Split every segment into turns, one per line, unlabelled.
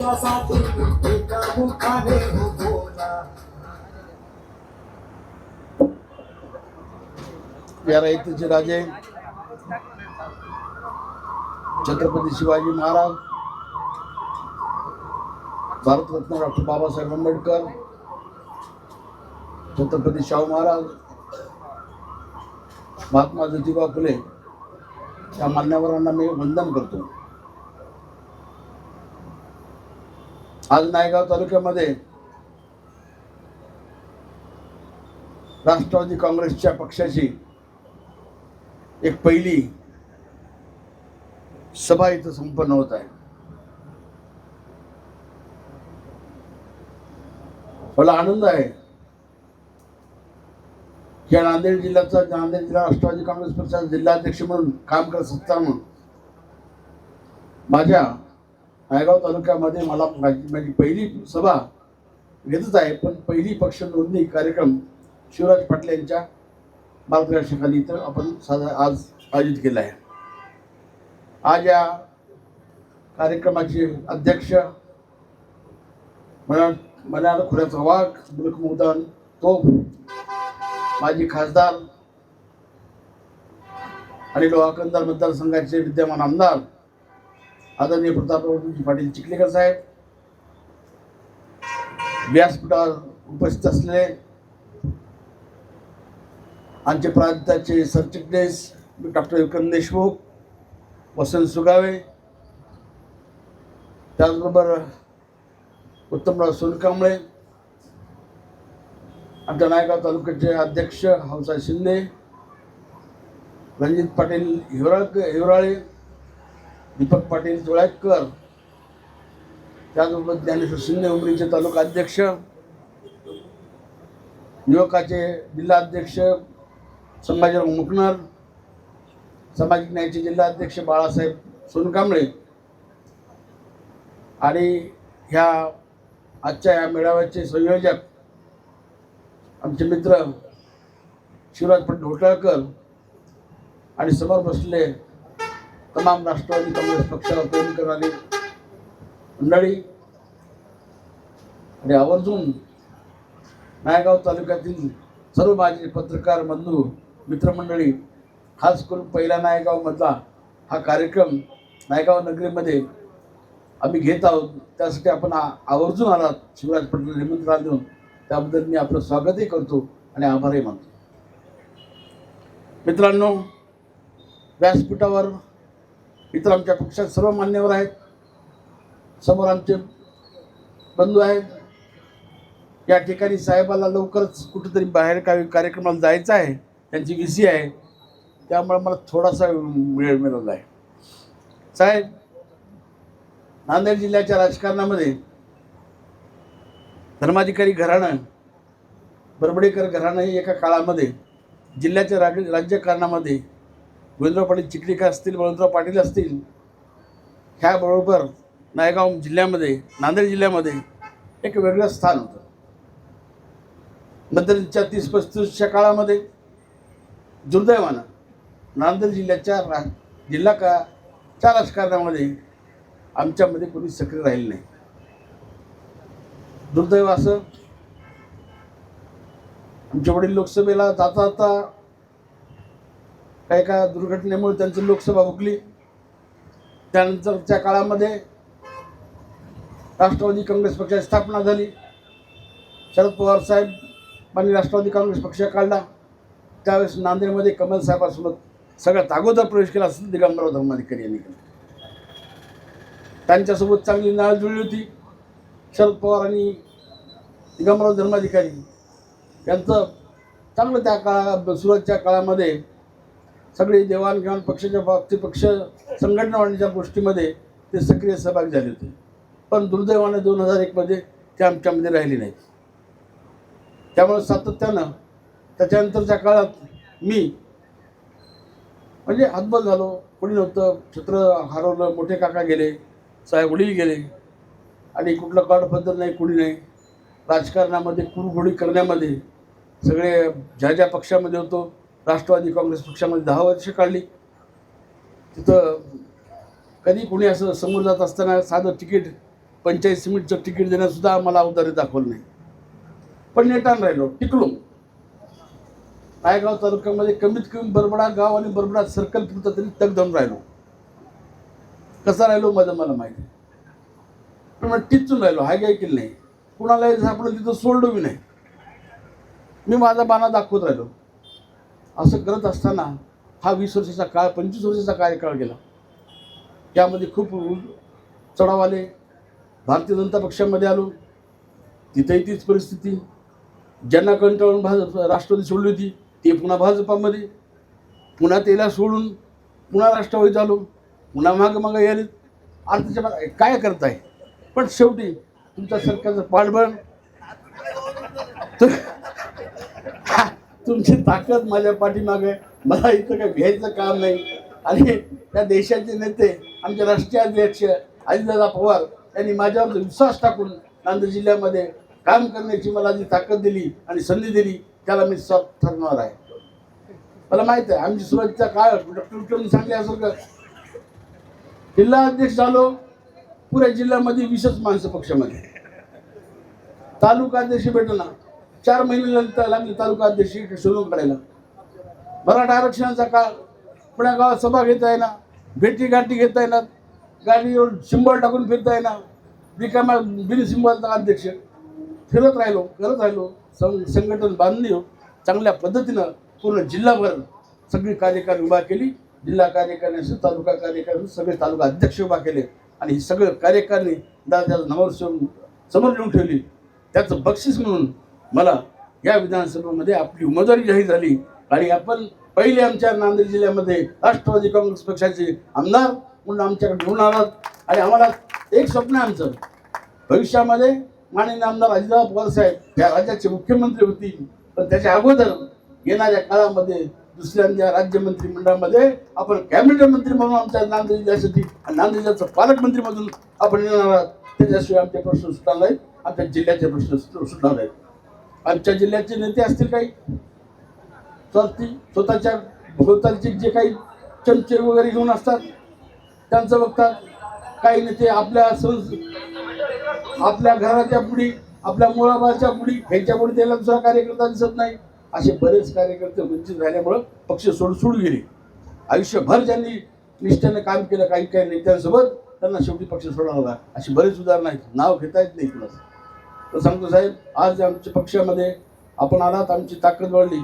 एका
या राजे छत्रपती शिवाजी महाराज भारतरत्न डॉक्टर बाबासाहेब आंबेडकर छत्रपती शाहू महाराज महात्मा ज्योतिबा फुले या मान्यवरांना मी वंदन करतो. आज नायगाव तालुक्यामध्ये राष्ट्रवादी काँग्रेसच्या पक्षाची एक पहिली सभा इथं संपन्न होत आहे. मला आनंद आहे. की या नांदेड जिल्ह्याचा नांदेड जिल्हा राष्ट्रवादी काँग्रेस पक्षाचा जिल्हाध्यक्ष म्हणून काम करत असताना माझ्या नायगाव तालुक्यामध्ये मला माझी माझी म्हणजे पहिली सभा घेतच आहे पण पहिली पक्ष नोंदणी कार्यक्रम शिवराज पाटील यांच्या मार्गदर्शनाखाली इथं आपण साधा आज आयोजित केला आहे. आज या कार्यक्रमाचे अध्यक्ष मना मनाला खुऱ्याचा वाघ मुलक मुदान तोफ माजी खासदार आणि लोहाकंदार मतदारसंघाचे विद्यमान आमदार आदरणीय प्रतापरावजी पाटील चिखलेकर साहेब व्यासपीठावर उपस्थित असलेले आमचे प्रांताचे सरचिटणीस डॉक्टर विक्रम देशमुख वसंत सुगावे त्याचबरोबर उत्तमराव सोनकांबळे आमच्या नायगाव तालुक्याचे अध्यक्ष हंसा शिंदे रणजित पाटील हिवराळ हिवराळे दीपक पाटील जोळ्याकर त्याचबरोबर ज्ञानेश्वर शिंदे उमरीचे तालुका अध्यक्ष युवकाचे जिल्हाध्यक्ष संभाजीराव मुकणार सामाजिक न्यायाचे जिल्हाध्यक्ष बाळासाहेब सोनकांबळे आणि ह्या आजच्या या मेळाव्याचे संयोजक आमचे मित्र शिवराज पंडित होटळकर आणि समोर बसले तमाम राष्ट्रवादी काँग्रेस पक्षाला तोंड करणारी मंडळी आणि आवर्जून नायगाव तालुक्यातील सर्व माझे पत्रकार बंधू मित्रमंडळी खास करून पहिला नायगावमधला हा कार्यक्रम नायगाव नगरीमध्ये आम्ही घेत आहोत. त्यासाठी आपण आवर्जून आलात. शिवराज पटेल निमंत्रण देऊन त्याबद्दल मी आपलं स्वागतही करतो आणि आभारही मानतो. मित्रांनो व्यासपीठावर इतर आमच्या पक्षात सर्व मान्यवर आहेत. समोर आमचे बंधू आहेत. या ठिकाणी साहेबाला लवकरच कुठेतरी बाहेर काही कार्यक्रमाला जायचं आहे त्यांची विसी आहे. त्यामुळे मला थोडासा वेळ मिळाला आहे. साहेब नांदेड जिल्ह्याच्या राजकारणामध्ये धर्माधिकारी घराणं बरबडेकर घराणं हे एका काळामध्ये जिल्ह्याच्या राज राज्यकारणामध्ये गोविंदराव पाटील चिखलीकर असतील बळवंतराव पाटील असतील ह्याबरोबर नायगाव जिल्ह्यामध्ये नांदेड जिल्ह्यामध्ये एक वेगळं स्थान होतं. नंतरच्या तीस पस्तीसच्या काळामध्ये दुर्दैवानं नांदेड जिल्ह्याच्या रा जिल्हा का च्या राजकारणामध्ये आमच्यामध्ये कोणी सक्रिय राहिले नाही. दुर्दैव असं. आमचे वडील लोकसभेला जाता जाता काही एका दुर्घटनेमुळे त्यांची लोकसभा हुकली. त्यानंतरच्या काळामध्ये राष्ट्रवादी काँग्रेस पक्षाची स्थापना झाली. शरद पवार साहेबांनी राष्ट्रवादी काँग्रेस पक्ष काढला. त्यावेळेस नांदेडमध्ये कमल साहेबांसोबत सगळ्यात अगोदर प्रवेश केला असं दिगंबरराव धर्माधिकारी यांनी केला. त्यांच्यासोबत चांगली नाळ जुळली होती. शरद पवार आणि दिगंबरराव धर्माधिकारी यांचं चांगलं त्या काळा सुरुवातच्या काळामध्ये सगळी देवाणघेवाण पक्षाच्या बाबतीत पक्ष संघटना वाढण्याच्या गोष्टीमध्ये ते सक्रिय सहभागी झाले होते. पण दुर्दैवाने दोन हजार एकमध्ये ते आमच्यामध्ये राहिले नाहीत. त्यामुळे सातत्यानं त्याच्यानंतरच्या काळात मी म्हणजे हातबल झालो. कोणी नव्हतं छत्र हरवलं मोठे काका गेले साहेब वडील गेले आणि कुठलं कडपद्धत नाही कुणी नाही. राजकारणामध्ये कुरघोडी करण्यामध्ये सगळे ज्या ज्या पक्षामध्ये होतो राष्ट्रवादी काँग्रेस पक्षामध्ये दहा वर्ष काढली. तिथं कधी कुणी असं समोर जात असताना साधं तिकीट पंचायत समितीचं तिकीट देण्यात सुद्धा आम्हाला अवधारी दाखवलं नाही. पण नेटान राहिलो टिकलो. नायगाव तालुक्यामध्ये कमीत कमी बरबडा गाव आणि बरबडा सर्कल पुरता तरी तग राहिलो. कसा राहिलो माझं मला माहिती पण मग टिचून राहिलो हाय काय केलं नाही? कुणालाही सापडलं तिथं सोडलो बी नाही. मी माझा बाणा दाखवत राहिलो. असं करत असताना हा वीस वर्षाचा काळ पंचवीस वर्षाचा कार्यकाळ गेला. त्यामध्ये खूप चढाव आले. भारतीय जनता पक्षामध्ये आलो. तिथेही तीच परिस्थिती. ज्यांना कंटाळून भाजप राष्ट्रवादी सोडली होती ते पुन्हा भाजपामध्ये पुन्हा त्याला सोडून पुन्हा राष्ट्रवादी आलो. पुन्हा मागं मागं यायले. आणि त्याच्या काय करताय? पण शेवटी तुमच्या सरकारचं पाठबळ. तर तुमची ताकद माझ्या पाठीमागे. मला इथं काही घ्यायचं काम नाही. आणि त्या देशाचे नेते आमचे राष्ट्रीय अध्यक्ष अजितदादा पवार यांनी माझ्यावर विश्वास टाकून नांदेड जिल्ह्यामध्ये काम करण्याची मला जी ताकद दिली आणि संधी दिली त्याला मी सब ठरणार आहे. मला माहीत आहे आमची सुरुवातीचा काळ डॉक्टर असं सांगल्यासारखं जिल्हा अध्यक्ष झालो पुऱ्या जिल्ह्यामध्ये विशेष माणसं पक्षामध्ये. तालुका अध्यक्ष भेटना चार महिने लागली तालुका अध्यक्ष शोधून काढायला. मराठा आरक्षणाचा काळ पुण्या गावात सभा घेता येणार भेटी गाठी घेता येणार गाडीवर शिंबळ टाकून फिरता येणार रिकामा बिन सिंबलचा अध्यक्ष. फिरत राहिलो करत राहिलो सं संघटन बांधली हो चांगल्या पद्धतीनं पूर्ण जिल्हाभर सगळी कार्यकारी उभा केली. जिल्हा कार्यकारिणी असेल तालुका कार्यकारिणी सगळे तालुका अध्यक्ष उभा केले. आणि ही सगळं कार्यकारिणी दादा नवरसेवून समोर नेऊन ठेवली. त्याचं बक्षीस म्हणून मला या विधानसभेमध्ये आपली उमेदवारी जाहीर झाली आणि आपण पहिले आमच्या नांदेड जिल्ह्यामध्ये राष्ट्रवादी काँग्रेस पक्षाचे आमदार म्हणून आमच्याकडे घेऊन आलात. आणि आम्हाला एक स्वप्न आहे आमचं. भविष्यामध्ये माननीय आमदार अजितदादा पवार साहेब या राज्याचे मुख्यमंत्री होतील. पण त्याच्या अगोदर येणाऱ्या काळामध्ये दुसऱ्यांच्या राज्य मंत्रिमंडळामध्ये आपण कॅबिनेट मंत्री म्हणून आमच्या नांदेड जिल्ह्यासाठी आणि नांदेड जिल्ह्याचं पालकमंत्री म्हणून आपण येणार आहात. त्याच्याशिवाय आमचे प्रश्न सुटणार नाहीत. आमच्या जिल्ह्याचे प्रश्न सुटणार नाहीत. आमच्या जिल्ह्याचे नेते असतील काही? चालतील स्वतःच्या भोवतालचे जे काही चमचे वगैरे घेऊन असतात त्यांचं बघतात काही नेते आपल्या संस आपल्या घराच्या पुढी आपल्या मुळाबाच्या पुढी ह्याच्या पुढे त्याला दुसरा कार्यकर्ता दिसत नाही. असे बरेच कार्यकर्ते वंचित राहिल्यामुळं पक्ष सोड सोडून गेले. आयुष्यभर ज्यांनी निष्ठेनं काम केलं काही काही नेत्यांसोबत त्यांना शेवटी पक्ष सोडावा लागला. अशी बरेच उदाहरणं आहेत. नाव घेता येत नाही कुणाचं. तर सांगतो साहेब आज आमच्या पक्षामध्ये आपण आलात आमची ताकद वाढली.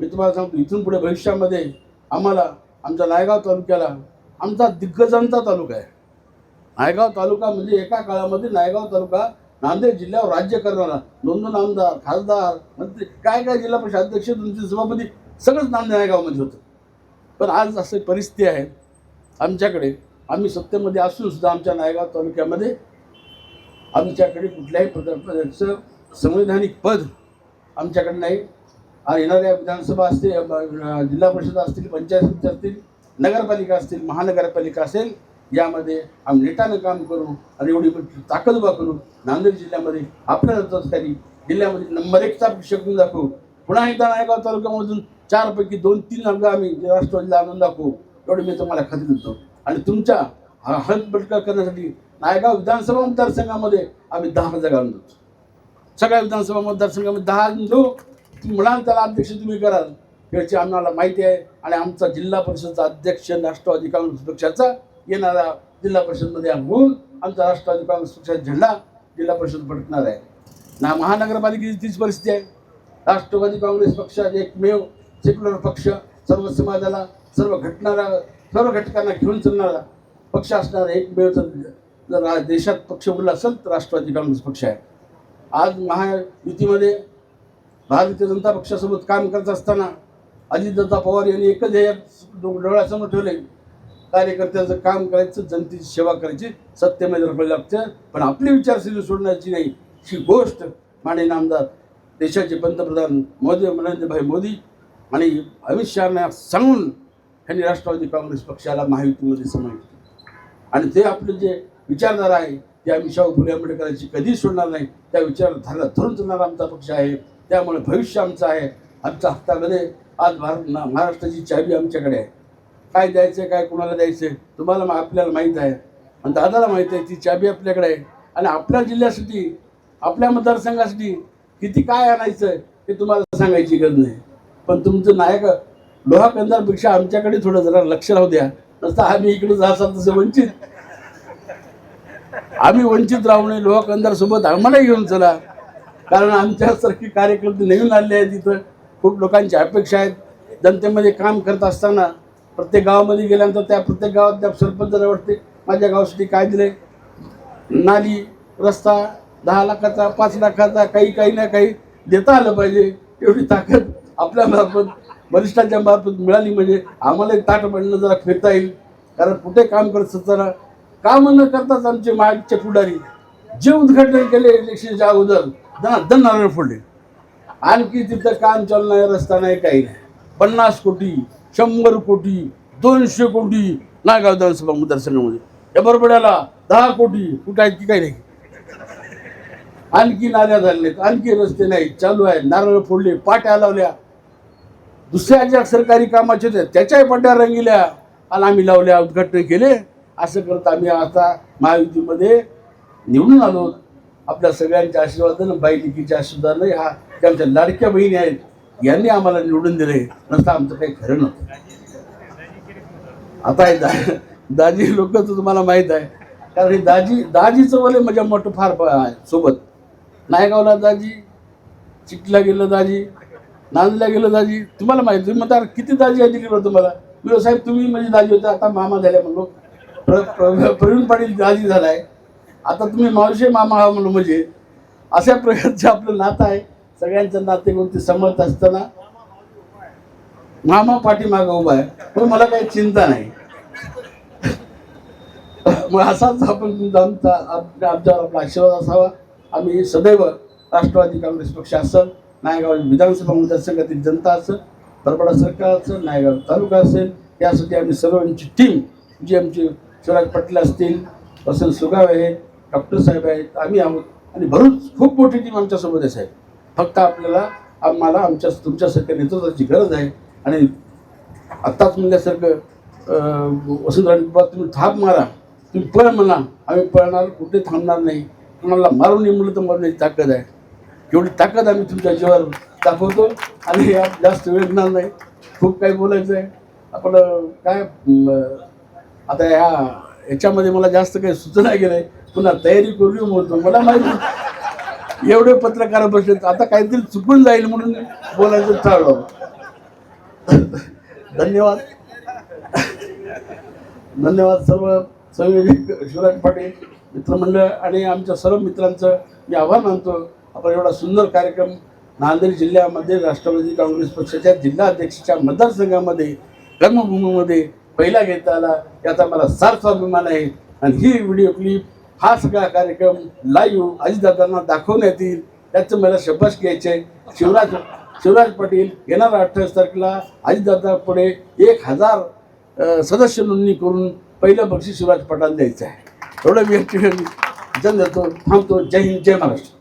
मी तुम्हाला सांगतो इथून पुढे भविष्यामध्ये आम्हाला आमच्या नायगाव तालुक्याला आमचा दिग्गजांचा तालुका आहे. नायगाव तालुका म्हणजे एका काळामध्ये नायगाव तालुका नांदेड जिल्ह्यावर राज्य करणारा दोन दोन आमदार खासदार मंत्री काय काय जिल्हा परिषद अध्यक्ष तुमचे सभापती सगळंच नांदेड नायगावमध्ये होतं. पण आज अशी परिस्थिती आहे आमच्याकडे आम्ही सत्तेमध्ये असूनसुद्धा आमच्या नायगाव तालुक्यामध्ये आमच्याकडे कुठल्याही पदाचं संवैधानिक पद आमच्याकडे नाही. आणि येणाऱ्या विधानसभा असतील जिल्हा परिषद असतील पंचायत समिती असतील नगरपालिका असतील महानगरपालिका असेल यामध्ये आम्ही नेटानं काम करू आणि एवढी ताकद उभा करू नांदेड जिल्ह्यामध्ये आपल्याला तरी जिल्ह्यामध्ये नंबर एकचा शकून दाखवू. पुन्हा एकदा नायगाव तालुक्यामधून चारपैकी दोन तीन अंग आम्ही राष्ट्रवादीला आणून दाखवू एवढी मी तुम्हाला खात्री देतो. आणि तुमच्या हा हत बटका करण्यासाठी नायगाव विधानसभा मतदारसंघामध्ये आम्ही दहा हजार घालून देतो. सगळ्या विधानसभा मतदारसंघामध्ये दहा आणून म्हणाल त्याला अध्यक्ष तुम्ही कराल याची आम्हाला माहिती आहे. आणि आमचा जिल्हा परिषदचा अध्यक्ष राष्ट्रवादी काँग्रेस पक्षाचा येणारा जिल्हा परिषदमध्ये होऊन आमचा राष्ट्रवादी काँग्रेस पक्षाचा झेंडा जिल्हा परिषद फडकणार आहे. ना महानगरपालिकेची तीच परिस्थिती आहे. राष्ट्रवादी काँग्रेस पक्षाचे एकमेव सेक्युलर पक्ष सर्व समाजाला सर्व घटणारा सर्व घटकांना घेऊन चालणारा पक्ष असणारा एकमेव जर देशात पक्ष बोलला असेल तर राष्ट्रवादी काँग्रेस पक्ष आहे. आज महायुतीमध्ये भारतीय जनता पक्षासोबत काम करत असताना अजितदादा पवार यांनी एकच ध्येय डोळ्यासमोर ठेवले कार्यकर्त्याचं काम करायचं जनतेची सेवा करायची सत्तेमध्ये राहावं लागतं पण आपली विचारशैली सोडण्याची नाही. ही गोष्ट माननीय आमदार देशाचे पंतप्रधान मोदी नरेंद्रभाई मोदी आणि अमित शहाना सांगून यांनी राष्ट्रवादी काँग्रेस पक्षाला महायुतीमध्ये समाविष्ट आणि ते आपले जे विचारधारा आहे या विषयावर शाहू फुले आंबेडकरांची कधीच सोडणार नाही. त्या विचारधारा धरून जाणारा आमचा पक्ष आहे. त्यामुळे भविष्य आमचं आहे. आमच्या हातामध्ये आज भारत महाराष्ट्राची चावी आमच्याकडे आहे. काय द्यायचं काय कोणाला द्यायचं तुम्हाला आपल्याला माहीत आहे. आणि दादाला माहीत आहे ती चाबी आपल्याकडे आहे. आणि आपल्या जिल्ह्यासाठी आपल्या मतदारसंघासाठी किती काय आणायचं हे तुम्हाला सांगायची गरज नाही. पण तुमचं नायक लोहा कंदारपेक्षा आमच्याकडे थोडं जरा लक्ष राहू द्या. नसता आम्ही इकडे जासाल तसं वंचित. आम्ही वंचित राहू नये लोहा सोबत आम्हालाही घेऊन चला. कारण आमच्यासारखे कार्यकर्ते नवीन आले आहेत इथं. खूप लोकांची अपेक्षा आहेत. जनतेमध्ये काम करत असताना प्रत्येक गावामध्ये गेल्यानंतर त्या प्रत्येक गावात त्या सरपंचाला वाटते माझ्या गावासाठी काय दिले नाली रस्ता दहा लाखाचा पाच लाखाचा काही काही ना काही देता आलं पाहिजे. एवढी ताकद आपल्या मार्फत वरिष्ठांच्या मार्फत मिळाली म्हणजे आम्हाला ताट बनणं जरा फिरता येईल. कारण कुठे काम करत असताना काम न करताच आमचे मागचे पुढारी जे उद्घाटन केले इलेक्शनच्या अगोदर दन दन नारळ फोडले. आणखी तिथं काम चालू नाही रस्ता नाही काही नाही. पन्नास कोटी शंभर कोटी दोनशे कोटी नागाव विधानसभा मतदारसंघामध्ये. या बरोबऱ्याला दहा कोटी कुठं आहेत की काही नाही. आणखी नाल्या झालेत आणखी रस्ते नाही चालू आहे. नारळ फोडले पाट्या लावल्या. दुसऱ्या ज्या सरकारी कामाचे त्याच्याही पट्ट्या रंगिल्या. आणि आम्ही लावल्या उद्घाटन केले. असं करत आम्ही आता महायुतीमध्ये निवडून आलो. आपल्या सगळ्यांच्या आशीर्वादानं बाईलिकीच्या आशीर्वादानं ह्या त्या आमच्या लाडक्या बहिणी आहेत. यांनी आम्हाला निवडून दिले. नसतं आमचं काही खरं नव्हतं. आता आहे दा दाजी लोक तर तुम्हाला माहीत आहे. कारण हे दाजी दाजीचं वले माझ्या मोठं फार आहे सोबत. नायगावला दाजी चिखलीला गेलं दाजी नांदला गेलं दाजी तुम्हाला माहिती तुम्ही म्हणता किती दाजी आहे बरं तुम्हाला मी साहेब तुम्ही म्हणजे दाजी होते आता मामा झाल्या म्हणलो. प्रवीण पाटील दाजी झालाय. आता तुम्ही मावशे मामा म्हणलो म्हणजे अशा प्रकारचं आपलं नातं आहे. सगळ्यांचं नाते कोणते समर्थ असताना मामा पाठीमागं उभा आहे. पण मला काही चिंता नाही. मग असाच आपण तुमचा आमचा आमच्यावर आपला आशीर्वाद असावा. आम्ही सदैव राष्ट्रवादी काँग्रेस पक्ष असेल नायगाव विधानसभा मतदारसंघातील जनता असेल बरबडा सरकार असेल नायगाव तालुका असेल यासाठी आम्ही सर्वांची टीम जी आमची शिवराज पाटील असतील वसंत सुगाव आहेत डॉक्टर साहेब आहेत आम्ही आहोत. आणि भरूच खूप मोठी टीम आमच्यासोबत आहे साहेब. फक्त आपल्याला आम्हाला आमच्या तुमच्यासारख्या नेतृत्वाची गरज आहे. आणि आत्ताच म्हणल्यासारखं अं, वसंतराव तुम्ही थाप मारा. तुम्ही पळ म्हणा. आम्ही पळणार कुठे थांबणार नाही. तुम्हाला मारून नाही म्हणलं तर मारण्याची ताकद आहे. एवढी ताकद आम्ही तुमच्या जीवावर दाखवतो. आणि यात जास्त वेळ नाही. खूप काही बोलायचं आहे आपलं काय आता ह्या ह्याच्यामध्ये मला जास्त काही सुचना गेलं आहे पुन्हा तयारी करू म्हणतो. मला माहिती एवढे पत्रकार बसले आता काहीतरी चुकून जाईल म्हणून बोलायचं चाललं धन्यवाद. धन्यवाद सर्व संयोजक शिवराज पाटील मित्रमंडळ आणि आमच्या सर्व मित्रांचं मी आभार मानतो. आपण एवढा सुंदर कार्यक्रम नांदेड जिल्ह्यामध्ये राष्ट्रवादी काँग्रेस पक्षाच्या जिल्हा अध्यक्षाच्या मतदारसंघामध्ये कर्मभूमीमध्ये पहिला घेता आला याचा मला सार्थ अभिमान आहे. आणि ही व्हिडिओ क्लिप हा सगळा कार्यक्रम लाईव्ह अजितदादांना दाखवण्यात येईल. त्याचं मला शपथ घ्यायचे आहे. शिवराज शिवराज पाटील येणाऱ्या अठ्ठावीस तारखेला अजितदादा पुढे एक हजार सदस्य नोंदणी करून पहिलं बक्षीस शिवराज पाटाला द्यायचं आहे. एवढं व्यक्ती या जन देतो थांबतो. जय हिंद जय महाराष्ट्र.